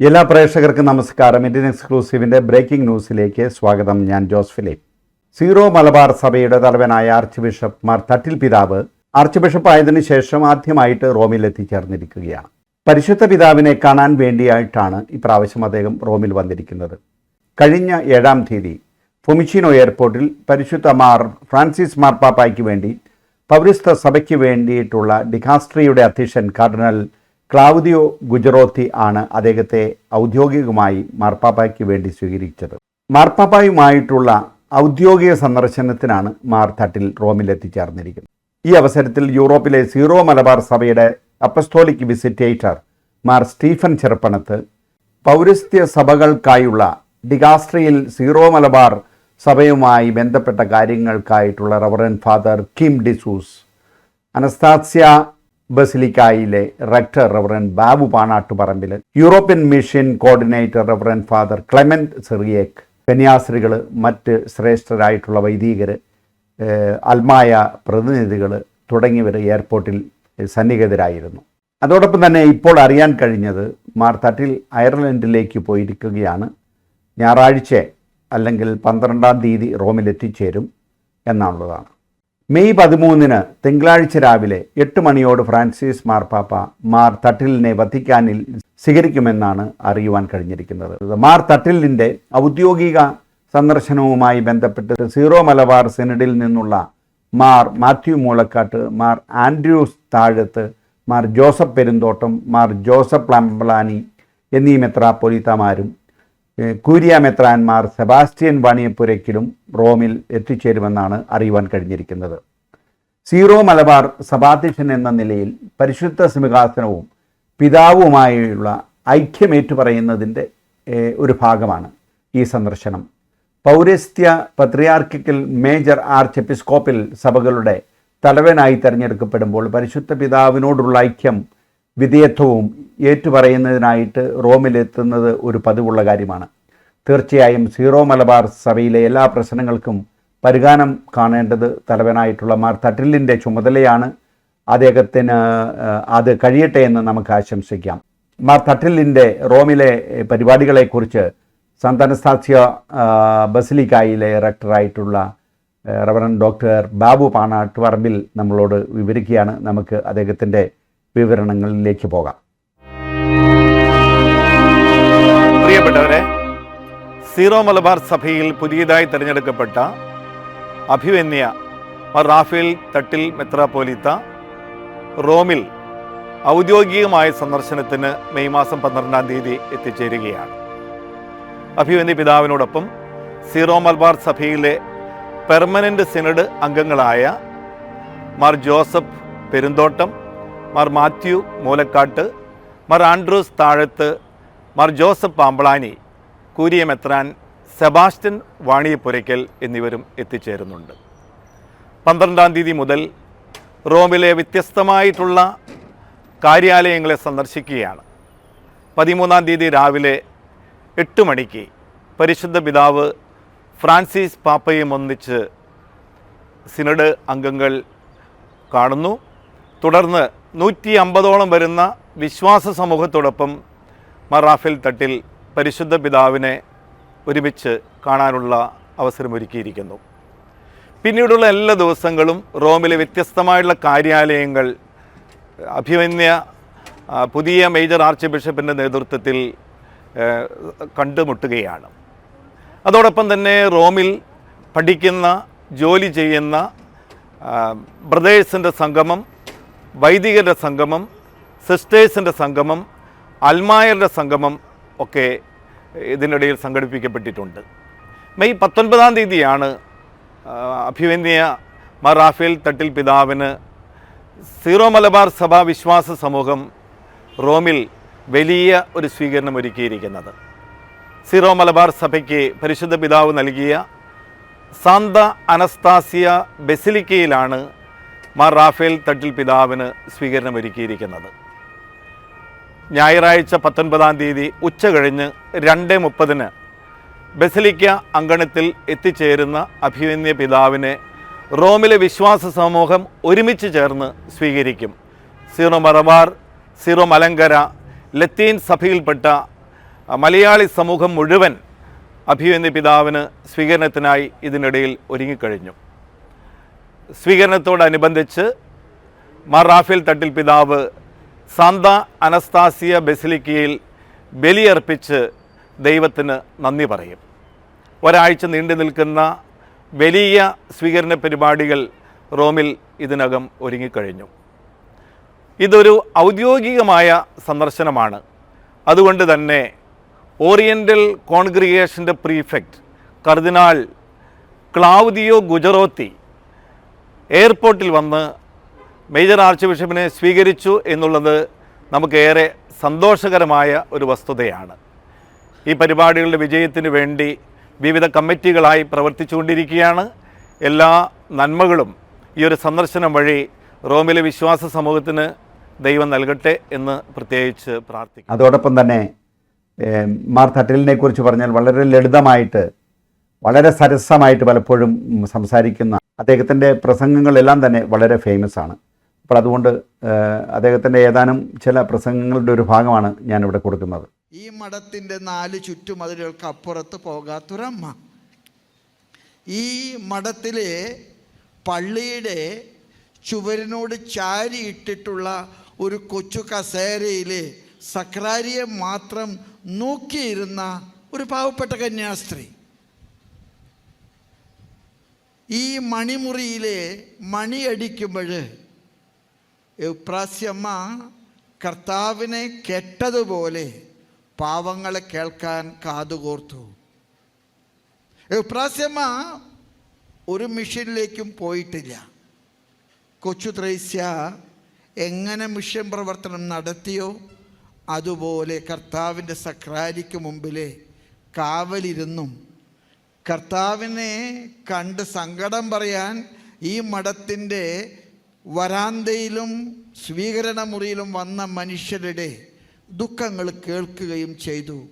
എല്ലാ പ്രേക്ഷകർക്കും നമസ്കാരം. ഇന്ത്യൻ എക്സ്ക്ലൂസീവിന്റെ ബ്രേക്കിംഗ് ന്യൂസിലേക്ക് സ്വാഗതം. ഞാൻ ജോസ് ഫിലിപ്പ്. സീറോ മലബാർ സഭയുടെ തലവനായ ആർച്ച് ബിഷപ്പ് മാർ തട്ടിൽ പിതാവ് ആർച്ച് ബിഷപ്പ് ആയതിനു ശേഷം ആദ്യമായിട്ട് റോമിൽ എത്തിച്ചേർന്നിരിക്കുകയാണ്. പരിശുദ്ധ പിതാവിനെ കാണാൻ വേണ്ടിയായിട്ടാണ് ഇപ്രാവശ്യം അദ്ദേഹം റോമിൽ വന്നിരിക്കുന്നത്. കഴിഞ്ഞ ഏഴാം തീയതി ഫൊമിച്ചിനോ എയർപോർട്ടിൽ പരിശുദ്ധ മാർ ഫ്രാൻസിസ് മാർപ്പാപ്പായ്ക്ക് വേണ്ടി പൗരസ്ത സഭയ്ക്ക് വേണ്ടിയിട്ടുള്ള ഡിഹാസ്ട്രിയുടെ അധ്യക്ഷൻ കാർഡിനൽ ക്ലാവുദിയോ ഗുജറോത്തി ആണ് അദ്ദേഹത്തെ ഔദ്യോഗികമായി മാർപ്പാപ്പയ്ക്ക് വേണ്ടി സ്വീകരിച്ചത്. മാർപ്പാപ്പയുമായിട്ടുള്ള ഔദ്യോഗിക സന്ദർശനത്തിനാണ് മാർ തട്ടിൽ റോമിൽ എത്തിച്ചേർന്നിരിക്കുന്നത് ഈ അവസരത്തിൽ യൂറോപ്പിലെ സീറോ മലബാർ സഭയുടെ apostolic visitator Mar Stephen Cheruppanath പൗരസ്ത്യ സഭകൾക്കായുള്ള ഡിഗാസ്ട്രിയിൽ സീറോ മലബാർ സഭയുമായി ബന്ധപ്പെട്ട കാര്യങ്ങൾക്കായിട്ടുള്ള റവറൻ ഫാദർ കിം ഡിസൂസ് Anastasia ബസിലിക്കായിലെ rector reverend Babu Panattuparambil European mission coordinator reverend father Clement സെറിയേക്ക് കന്യാസ്ത്രീകൾ മറ്റ് ശ്രേഷ്ഠരായിട്ടുള്ള വൈദികർ അൽമായ പ്രതിനിധികൾ തുടങ്ങിയവർ എയർപോർട്ടിൽ സന്നിഹിതരായിരുന്നു. അതോടൊപ്പം തന്നെ ഇപ്പോൾ അറിയാൻ കഴിഞ്ഞത് മാർത്താട്ടിൽ അയർലൻഡിലേക്ക് പോയിരിക്കുകയാണ്. ഞായറാഴ്ച അല്ലെങ്കിൽ പന്ത്രണ്ടാം തീയതി റോമിൽ എത്തിച്ചേരും എന്നാണുള്ളതാണ്. മെയ് പതിമൂന്നിന് തിങ്കളാഴ്ച രാവിലെ എട്ട് മണിയോട് ഫ്രാൻസിസ് മാർപ്പാപ്പ മാർ തട്ടിലിനെ വത്തിക്കാനിൽ സ്വീകരിക്കുമെന്നാണ് അറിയുവാൻ കഴിഞ്ഞിരിക്കുന്നത്. മാർ തട്ടിലിന്റെ ഔദ്യോഗിക സന്ദർശനവുമായി ബന്ധപ്പെട്ട് സീറോ മലബാർ സെനഡിൽ നിന്നുള്ള Mar Mathew Moolakkattu Mar Andrews Thazhath Mar Joseph Perumthottam Mar Joseph Pamplany എന്നീ മെത്രാപ്പൊലീത്തമാരും ഏഹ് മെത്രാൻമാർ മെത്രാന്മാർ സെബാസ്റ്റ്യൻ വാണിയപ്പുരയ്ക്കിലും റോമിൽ എത്തിച്ചേരുമെന്നാണ് അറിയുവാൻ കഴിഞ്ഞിരിക്കുന്നത്. സീറോ മലബാർ സഭാധ്യക്ഷൻ എന്ന നിലയിൽ പരിശുദ്ധ സിംഹാസനവും പിതാവുമായുള്ള ഐക്യമേറ്റു പറയുന്നതിന്റെ ഒരു ഭാഗമാണ് ഈ സന്ദർശനം. പൗരസ്ത്യ പത്രിയാർക്കിക്കൽ മേജർ ആർച്ച് എപ്പിസ്കോപ്പിൽ സഭകളുടെ തലവനായി തിരഞ്ഞെടുക്കപ്പെടുമ്പോൾ പരിശുദ്ധ പിതാവിനോടുള്ള ഐക്യം വിധേയത്വവും ഏറ്റുപറയുന്നതിനായിട്ട് റോമിലെത്തുന്നത് ഒരു പതിവുള്ള കാര്യമാണ്. തീർച്ചയായും സീറോ മലബാർ സഭയിലെ എല്ലാ പ്രശ്നങ്ങൾക്കും പരിഗാനം കാണേണ്ടത് തലവനായിട്ടുള്ള മാർ തട്ടിലിന്റെ ചുമതലയാണ്. അദ്ദേഹത്തിന് അത് കഴിയട്ടെ എന്ന് നമുക്ക് ആശംസിക്കാം. മാർ തട്ടിലിന്റെ റോമിലെ പരിപാടികളെക്കുറിച്ച് സന്താനസ്ഥാസ്യ ബസിലിക്കായിലെ റക്ടറായിട്ടുള്ള റവറൻ ഡോക്ടർ ബാബു പാണാട്ട് പറമ്പിൽ നമ്മളോട് വിവരിക്കുകയാണ്. നമുക്ക് അദ്ദേഹത്തിന്റെ വിവരണങ്ങളിലേക്ക് പോകാം. പ്രിയപ്പെട്ടവരെ സീറോ മലബാർ സഭയിൽ പുതിയതായി തിരഞ്ഞെടുക്കപ്പെട്ട അഭിവന്യ റാഫേൽ തട്ടിൽ മെത്രാപോലിത്ത റോമിൽ ഔദ്യോഗികമായ സന്ദർശനത്തിന് മെയ് മാസം പന്ത്രണ്ടാം തീയതി എത്തിച്ചേരുകയാണ്. അഭിവന്യ പിതാവിനോടൊപ്പം സീറോ മലബാർ സഭയിലെ പെർമനന്റ് സിനഡ് അംഗങ്ങളായ Mar Joseph Perumthottam Mar Mathew Moolakkattu Mar Andrews Thazhath Mar Joseph Pamplany കൂരിയമെത്രാൻ Sebastian Vaniyapurackal എന്നിവരും എത്തിച്ചേരുന്നുണ്ട്. പന്ത്രണ്ടാം തീയതി മുതൽ റോമിലെ വ്യത്യസ്തമായിട്ടുള്ള കാര്യാലയങ്ങളെ സന്ദർശിക്കുകയാണ്. പതിമൂന്നാം തീയതി രാവിലെ എട്ട് മണിക്ക് പരിശുദ്ധ പിതാവ് ഫ്രാൻസിസ് പാപ്പയും ഒന്നിച്ച് സിനഡ് അംഗങ്ങൾ കാണുന്നു. തുടർന്ന് നൂറ്റി അമ്പതോളം വരുന്ന വിശ്വാസ സമൂഹത്തോടൊപ്പം മറാഫിൽ തട്ടിൽ പരിശുദ്ധ പിതാവിനെ ഒരുമിച്ച് കാണാനുള്ള അവസരമൊരുക്കിയിരിക്കുന്നു. പിന്നീടുള്ള എല്ലാ ദിവസങ്ങളും റോമിലെ വ്യത്യസ്തമായുള്ള കാര്യാലയങ്ങൾ അഭിമന്യ പുതിയ മേജർ ആർച്ച് ബിഷപ്പിന്റെ നേതൃത്വത്തിൽ കണ്ടുമുട്ടുകയാണ്. അതോടൊപ്പം തന്നെ റോമിൽ പഠിക്കുന്ന ജോലി ചെയ്യുന്ന ബ്രദേഴ്സിന്റെ സംഗമം വൈദികരുടെ സംഗമം സിസ്റ്റേഴ്സിന്റെ സംഗമം അൽമായരുടെ സംഗമം ഒക്കെ ഇതിനിടയിൽ സംഘടിപ്പിക്കപ്പെട്ടിട്ടുണ്ട്. മെയ് പത്തൊൻപതാം തീയതിയാണ് അഭിവന്യ മാർ റാഫേൽ തട്ടിൽ പിതാവിന് സീറോ മലബാർ സഭാ വിശ്വാസ സമൂഹം റോമിൽ വലിയ ഒരു സ്വീകരണം ഒരുക്കിയിരിക്കുന്നത്. സീറോ മലബാർ സഭയ്ക്ക് പരിശുദ്ധ പിതാവ് നൽകിയ സാന്ത അനസ്താസിയ ബെസിലിക്കയിലാണ് മാർ റാഫേൽ തട്ടിൽ പിതാവിന് സ്വീകരണമൊരുക്കിയിരിക്കുന്നത് ഞായറാഴ്ച പത്തൊൻപതാം തീയതി ഉച്ച കഴിഞ്ഞ് രണ്ട് മുപ്പതിന് ബസലിക്ക അങ്കണത്തിൽ എത്തിച്ചേരുന്ന അഭിമന്യ പിതാവിനെ റോമിലെ വിശ്വാസ സമൂഹം ഒരുമിച്ച് ചേർന്ന് സ്വീകരിക്കും. സീറോ മലബാർ സീറോ മലങ്കര ലത്തീൻ സഭയിൽപ്പെട്ട മലയാളി സമൂഹം മുഴുവൻ അഭിമന്യ പിതാവിന് സ്വീകരണത്തിനായി ഇതിനിടയിൽ ഒരുങ്ങിക്കഴിഞ്ഞു. സ്വീകരണത്തോടനുബന്ധിച്ച് മാർ റാഫേൽ തട്ടിൽ പിതാവ് സാന്ത അനസ്താസിയ ബെസിലിക്കയിൽ ബലിയർപ്പിച്ച് ദൈവത്തിന് നന്ദി പറയും. ഒരാഴ്ച നീണ്ടു നിൽക്കുന്ന വലിയ സ്വീകരണ പരിപാടികൾ റോമിൽ ഇതിനകം ഒരുങ്ങിക്കഴിഞ്ഞു. ഇതൊരു ഔദ്യോഗികമായ സന്ദർശനമാണ്. അതുകൊണ്ട് തന്നെ ഓറിയന്റൽ കോൺഗ്രിഗേഷന്റെ പ്രീഫെക്റ്റ് കർദിനാൾ ക്ലാവുദിയോ ഗുജറോത്തി എയർപോർട്ടിൽ വന്ന് മേജർ ആർച്ച് ബിഷപ്പിനെ സ്വീകരിച്ചു എന്നുള്ളത് നമുക്കേറെ സന്തോഷകരമായ ഒരു വസ്തുതയാണ്. ഈ പരിപാടികളുടെ വിജയത്തിന് വേണ്ടി വിവിധ കമ്മിറ്റികളായി പ്രവർത്തിച്ചുകൊണ്ടിരിക്കുകയാണ്. എല്ലാ നന്മകളും ഈ ഒരു സന്ദർശനം വഴി റോമിലെ വിശ്വാസ സമൂഹത്തിന് ദൈവം നൽകട്ടെ എന്ന് പ്രത്യേകിച്ച് പ്രാർത്ഥിക്കും അതോടൊപ്പം തന്നെ മാർ തട്ടിലിനെ കുറിച്ച് പറഞ്ഞാൽ വളരെ ലളിതമായിട്ട് വളരെ സരസമായിട്ട് പലപ്പോഴും സംസാരിക്കുന്ന അദ്ദേഹത്തിന്റെ പ്രസംഗങ്ങളെല്ലാം തന്നെ വളരെ ഫേമസ് ആണ്. അപ്പോൾ അതുകൊണ്ട് അദ്ദേഹത്തിന്റെ ഏതാനും ചില പ്രസംഗങ്ങളുടെ ഒരു ഭാഗമാണ് ഞാനിവിടെ കൊടുക്കുന്നത്. ഈ മഠത്തിന്റെ നാല് ചുറ്റുമതിലുകൾക്ക് അപ്പുറത്ത് പോകാത്തൊരമ്മ. ഈ മഠത്തിലെ പള്ളിയുടെ ചുവരിനോട് ചാരിയിട്ടിട്ടുള്ള ഒരു കൊച്ചു കസേരയിലെ സക്രാരിയെ മാത്രം നോക്കിയിരുന്ന ഒരു പാവപ്പെട്ട കന്യാസ്ത്രീ. ഈ മണിമുറിയിലെ മണിയടിക്കുമ്പോൾ പ്രാസ്യമ്മ കർത്താവിനെ കെട്ടതുപോലെ പാവങ്ങളെ കേൾക്കാൻ കാതുകോർത്തു. പ്രാസ്യമ്മ ഒരു മിഷനിലേക്കും പോയിട്ടില്ല. കൊച്ചു ത്രേസ്യ എങ്ങനെ മിഷൻ പ്രവർത്തനം നടത്തിയോ? അതുപോലെ കർത്താവിന്റെ സക്രാരിക്ക് മുമ്പിലെ കാവലിരുന്നും കർത്താവിനെ കണ്ട് സങ്കടം പറയാൻ ഈ മഠത്തിന്റെ വരാന്തയിലും സ്വീകരണ മുറിയിലും വന്ന മനുഷ്യരുടെ ദുഃഖങ്ങൾ കേൾക്കുകയും ചെയ്തു.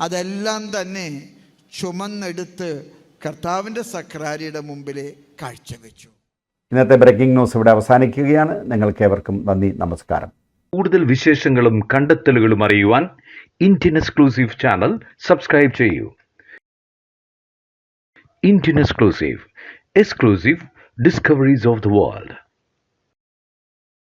അതെല്ലാം തന്നെ ചുമന്നെടുത്ത് കർത്താവിന്റെ സക്രാരിയുടെ മുമ്പിലെ കാഴ്ചവെച്ചു. ഇന്നത്തെ ബ്രേക്കിംഗ് ന്യൂസ് ഇവിടെ അവസാനിക്കുകയാണ്. നിങ്ങൾക്ക് ഏവർക്കും നന്ദി നമസ്കാരം. കൂടുതൽ വിശേഷങ്ങളും കണ്ടെത്തലുകളും അറിയുവാൻ ഇന്ത്യൻ എക്സ്ക്ലൂസീവ് ചാനൽ സബ്സ്ക്രൈബ് ചെയ്യൂ. Indian exclusive exclusive discoveries of the world